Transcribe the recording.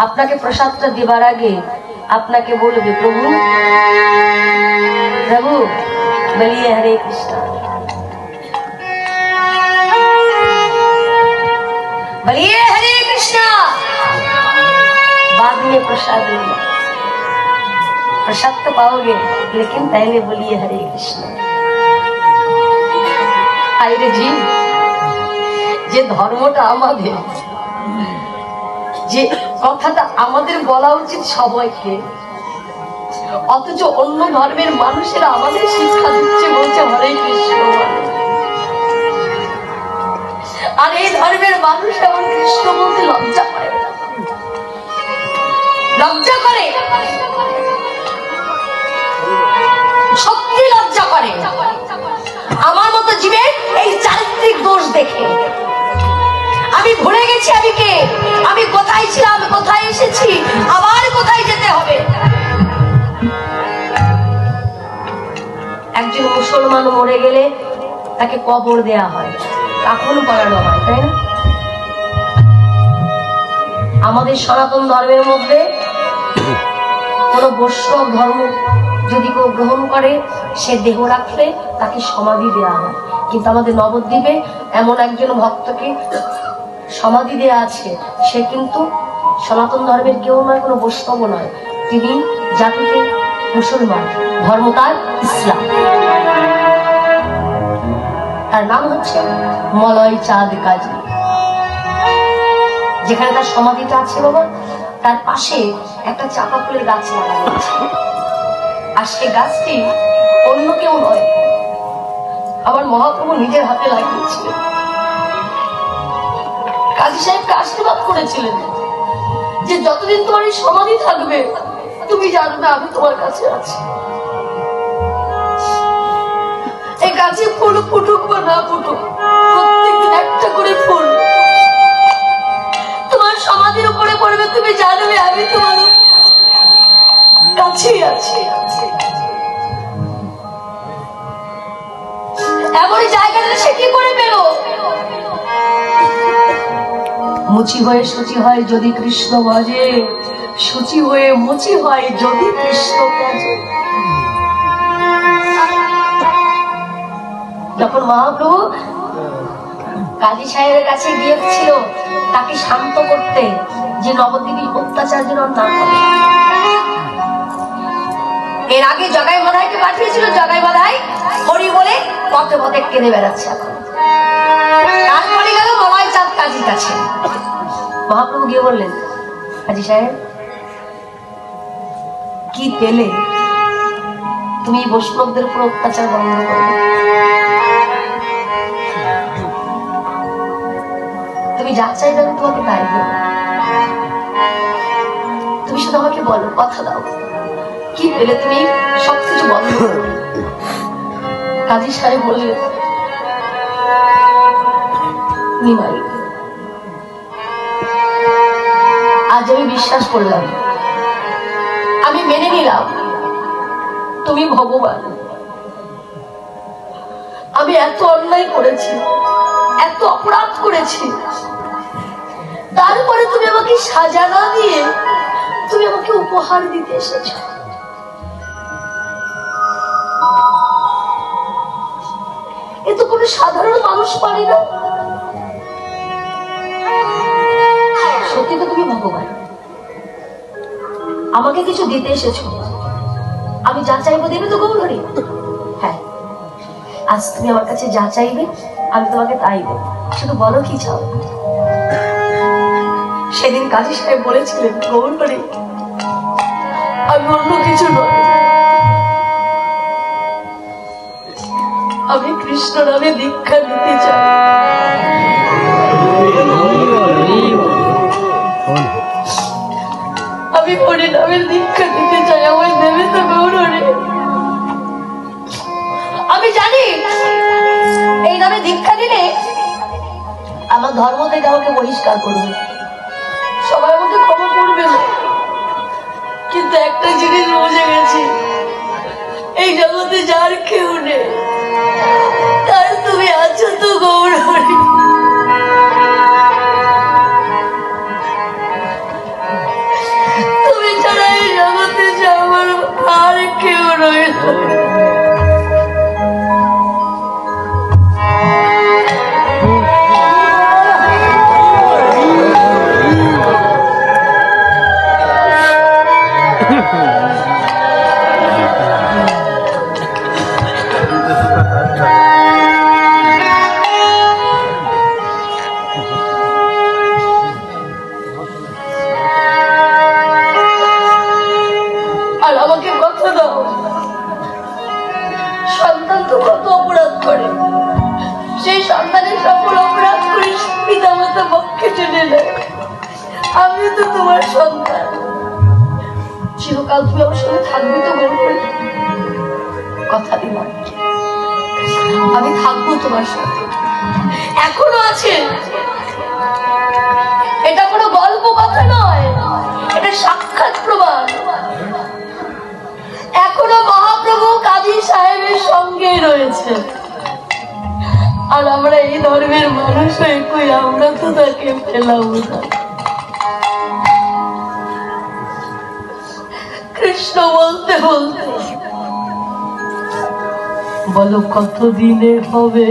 আপনাকে প্রসাদটা দেবার আগে আপনাকে বলবে প্রভু প্রভু বলিয়ে হরে কৃষ্ণ বলিয়ে হরে কৃষ্ণ बाद में प्रसाद मिला प्रसाद तो पाओगे लेकिन पहले बोलिए हरे कृष्ण আইরে জি যে ধর্মটা আমাদের যে কথাটা আমাদের বলা উচিত সবাইকে। অথচ অন্য ধর্মের মানুষেরা আমাদের শিক্ষা দিচ্ছে বলছে হরে কৃষ্ণ। আর এই ধর্মের মানুষ এমন কৃষ্ণ বলতে লজ্জা করে। লজ্জা করে। সত্যি লজ্জা করে। আমার মতো জীবের এই চারিত্রিক দোষ দেখে। আমি ভুলে গেছি আমি কে আমি কোথায় ছিলাম, কোথায় এসেছি, আবার কোথায় যেতে হবে? একজন মুসলমান মরে গেলে তাকে কবর দেয়া হয়। কাফন পরানো হয়, তাই না? আমাদের সনাতন ধর্মের মধ্যে কোন বৈষ্ণব ধর্ম যদি কেউ গ্রহণ করে, সে দেহ রাখলে তাকে সমাধি দেওয়া হয়। কিন্তু আমাদের নবদ্বীপে এমন একজন ভক্তকে সমাধি দেয়া আছে। সে কিন্তু সনাতন ধর্মের কেউ নয়, কোনো বৈষ্ণব নয়। তিনি জাতিতে মুসলমান, ধর্ম তার ইসলাম। তার নাম হচ্ছে মলয় চাঁদ কাজী যেখানে তার সমাধিটা আছে বাবা, তার পাশে একটা চাপা ফুলের গাছ লাগানো আছে। আর সে গাছটি অন্য কেউ নয় আমার মহাপ্রভু নিজের হাতে লাগিয়েছিলেন। কাজী সাহেবকে আশীর্বাদ করেছিলেন যে যতদিন তোমার এই সমাধি থাকবে, তুমি জানবে আমি তোমার কাছে আছি। এই গাছে ফুল ফুটুক বা না ফুটুক, প্রত্যেকদিন একটা করে ফুল। তোমার সমাধির উপরে পড়বে, তুমি জানবে আমি তোমার কাছেই আছি। এমন জায়গাটা সে কি করে পেল? মুচি হয়ে সূচি হয় যদি কৃষ্ণ বাজে, সূচি হয়ে মুচি হয় যদি কৃষ্ণ বাজে। যখন মহাপ্রভু কাজী সাহেবের কাছে গিয়েছিল তাকে শান্ত করতে, যে নবদ্বীপী অত্যাচার যেন না করে এর আগে জগাই মাধাইকে পাঠিয়েছিল, জগাই মাধাই হরি বলে পথে পথে কেঁদে বেড়াচ্ছে এখন। তারপরে গেল মলয় চাঁদ কাজীর কাছে। মহাপ্রভু গিয়ে বললেন, কাজী সাহেব, কি পেলে? তুমি বৈষ্ণবদের উপর অত্যাচার বন্ধ করবে। তুমি যা চাইবে আমি তোমাকে তাই দেবো। তুমি শুধু আমাকে বলো, কথা দাও। কি পেলে তুমি? সবকিছু বন্ধ করো কাজী সাহেব বললেন নিমাই আজ আমি বিশ্বাস করলাম। আমি মেনে নিলাম। তুমি ভগবান। আমি এত অন্যায় করেছি, এত অপরাধ করেছি। তারপরে তুমি আমাকে সাজা না দিয়ে তুমি আমাকে উপহার দিতে এসেছ। এ তো কোনো সাধারণ মানুষ পারে না। সত্যি তো তুমি ভগবান। আমাকে কিছু দিতে এসেছ। আমি যা চাইব দেবে তো গৌরী। হ্যাঁ আজ তুমি আমার কাছে যা চাইবে, আমি তোমাকে তাই দেবো। শুধু বলো কি চাও? সেদিন কাজী সাহেব বলেছিলেন, গৌরী, আমি অন্য কিছু নয়। আমি কৃষ্ণ নামে দীক্ষা নিতে চাই। আমি হরি নামের দীক্ষা নিতে চাই, আমায় দেবে তো গৌরী আমি জানি, এই নামে দীক্ষা দিলে আমার ধর্ম থেকে আমাকে বহিষ্কার করবে সবাই আমাকে ক্ষমা করবে না। কিন্তু একটা জিনিস বুঝে গেছি, এই জগতে যার কেউ নেই, তার তুমি আছো তো গৌরী Hello. আমিও তো তোমার সন্তান। চিরকাল তুমি আমার সঙ্গে থাকবে তো গর্ব কথা দিলাম আমি থাকব তোমার সাথে। এখনও আছে। এটা কোনো গল্প কথা নয়। এটা সাক্ষাৎ প্রমাণ। এখনও মহাপ্রভু কাজী সাহেবের সঙ্গে রয়েছে। আর আমরা এই ধর্মের মানুষ হয়ে কই? আমরা তো তাকে পেলাম না। কৃষ্ণ বলতে বলতে। বলো কত দিনে হবে?